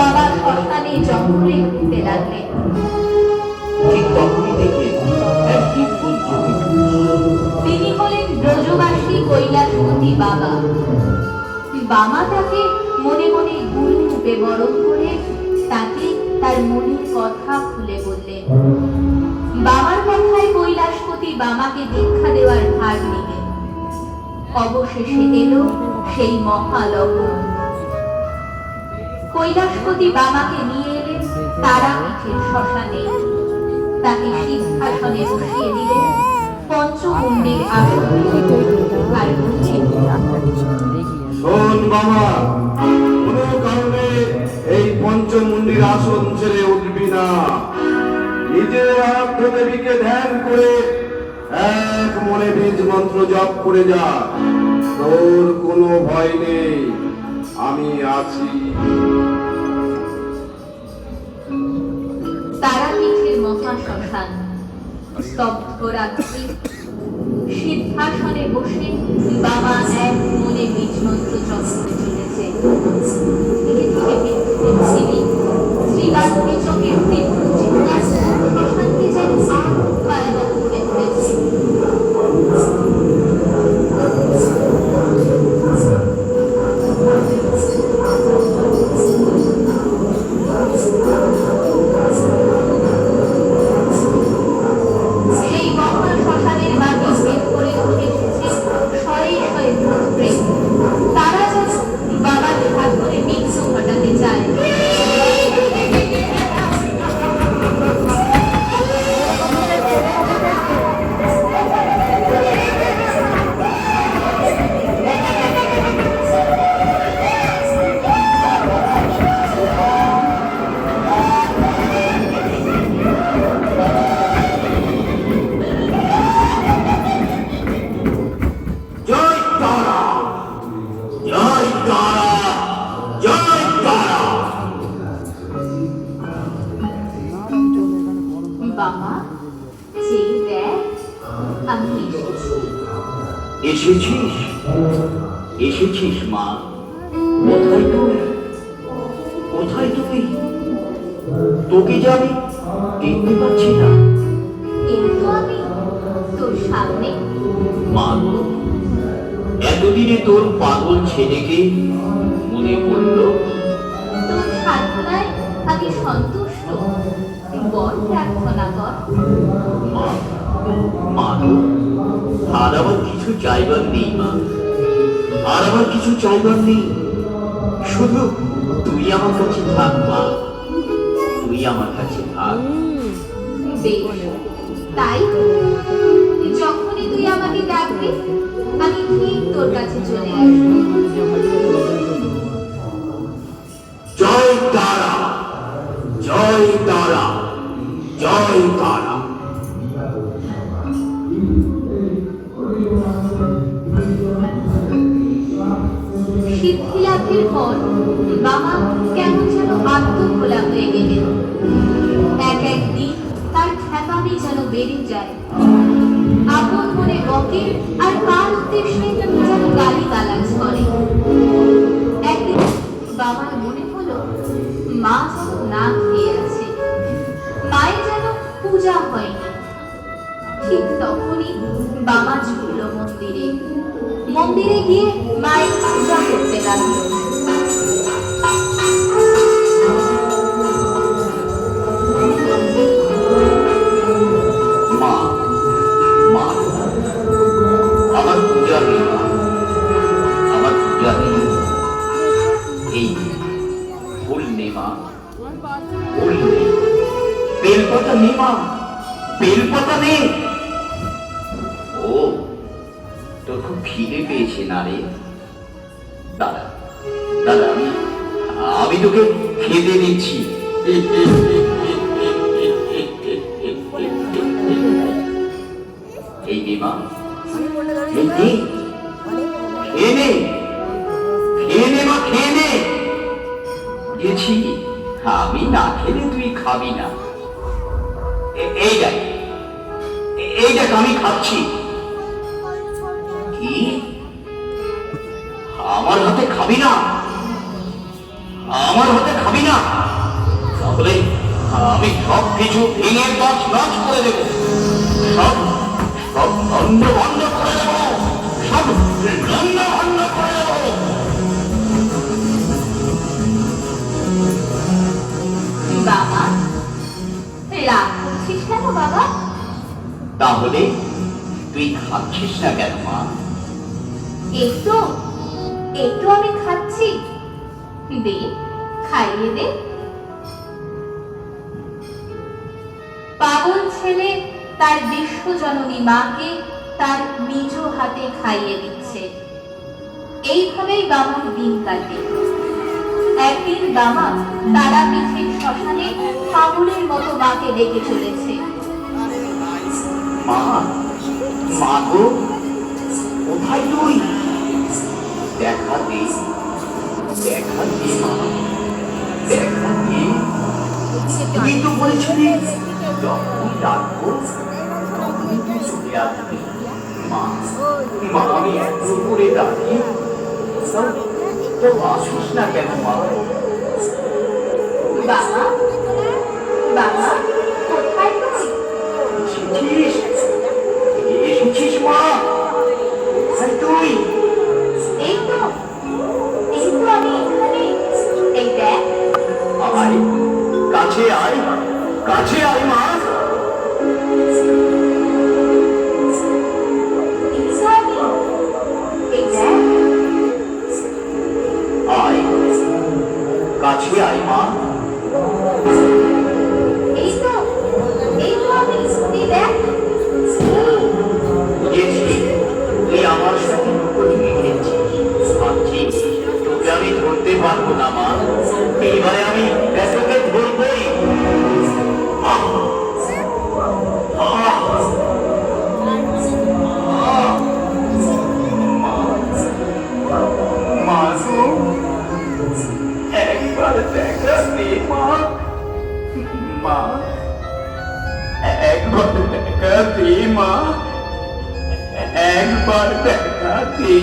বাবা শ্মশানে জঙ্গলে ঘুরতে লাগলেন ঠিক তখনই দেখলেন এক দিব্য তিনি হলেন ব্রজবাসী কৈলাসপতি বাবা। বাবা তাকে মনে মনে গুরু রূপে বরণ করে তাকে তার মনের কথা খুলে বললেন বাবার কথায় কৈলাসপতি বাবাকে দীক্ষা দেওয়ার ভার নিলেন অবশেষে এলো সেই মহালগ্ন কৈলাসপতি বাবাকে নিয়ে এলেন তারাপীঠের শ্মশানে তাকে সিংহাসনে বসিয়ে দিলেন পঞ্চমুণ্ডের শোন বাবা, কোনো কারণে এই পঞ্চমুন্ডির আসন ছেড়ে উঠবি না। নিজের আরাধ্য দেবীকে ধ্যান করে এক মনে বীজ মন্ত্র জপ করে যা। তোর কোনো ভয় নেই। আমি আছি। তারাপীঠের মহাশ্মশান স্তব্ধ রাত্রি সিদ্ধাসনে বসে বাবা এক মনে বীজ মন্ত্র জপ করে চলেছে ধীরে ধীরে বিদ্যুতের চোখের এসেছিস? এসেছিস মা? কোথায় তুই? কোথায় তুই? তোকে যাবি দেখতে পাচ্ছি না। কিন্তু আমি তোর সামনে মা গো, এতদিনে তোর পাগল ছেলেকে মনে পড়ল? তোর সাধনায় আমি সন্তুষ্ট বর প্রার্থনা কর মা মা গো, আর আমার কিছু চাইবার নেই, মা। আর আমার কিছু চাইবার নেই। শুধু তুই আমার কাছে থাক, মা। তুই আমার কাছে থাক। তাই। যখনই তুই আমাকে ডাকবি, আমি ঠিক তোর কাছে চলে আসব। লাভের পর বাবা কেমন যেন আত্মভোলা হয়ে গেলেন। এক তার যেন বেড়ে যায়। আপন মনে বকে আর কার উদ্দেশ্যে যেন গালি গালাজ করে। একদিন বাবার মনে হলো, মা যেন না খেয়ে আছে। মায়ের যেন পূজা হয়নি ঠিক তখনই বাবা ছুটল মন্দিরে। মন্দিরে গিয়ে মায়ের পূজা করতে লাগল। চোখ খুব খিদে পেয়েছে, না রে? দাদা দাদা, আমি আমি তোকে খেতে দিচ্ছি। এই বিমা খেয়ে খেয়ে নে মা, খেয়ে নে। আমি না খেলে তুই খাবি না। এইটাই এইটা আমি খাচ্ছি। কি? আমার হাতে খাবি না। আমার হাতে খাবি না। তাহলে আমি সব কিছু ভেঙে দশ নচ করে দেবো। সব সব বন্ধ বন্ধ করে দেবো। সব বন্ধ বন্ধ করে দেবো। বাবা রাগ করছিস কেন বাবা? তাহলে তুই খাচ্ছিস না কেন মা? এই তো এই তো আমি খাচ্ছি। দে, খাইয়ে দে। পাগল ছেলে তার বিশ্বজননী মাকে তার নিজ হাতে খাইয়ে দিচ্ছে। এইভাবেই বামার দিন কাটে। একদিন বামা তারা পিঠের শ্মশানে পাগলের মতো মাকে ডেকে চলেছে। মা মা দেখা দে দেখা দে মা দেখা দে তুই তো বলেছিলি যখন ডাকবো তখনই তুই চলে আসবি মা মা আমি এত করে ডাকি তো আসিস না কেন মা বাবা বাবা কোথায় তুই এসেছিস এসেছিস মা? একবার দেখা দে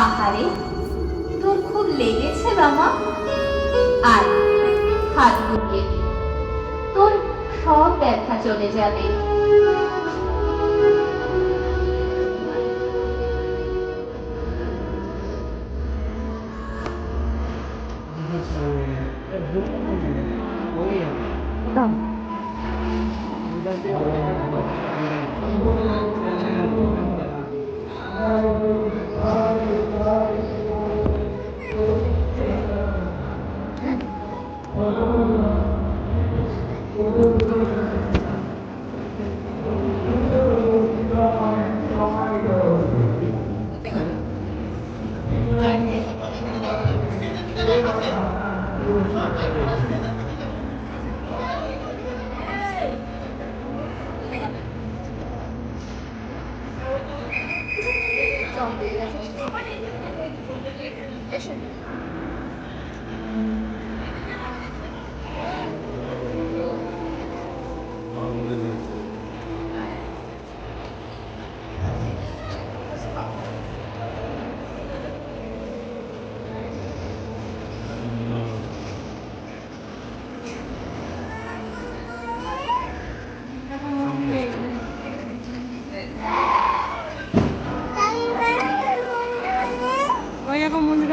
আহারে তোর খুব লেগেছে বাবা আয় হাত বুকে তোর সব ব্যথা চলে যাবে।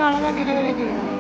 好了那给给给给给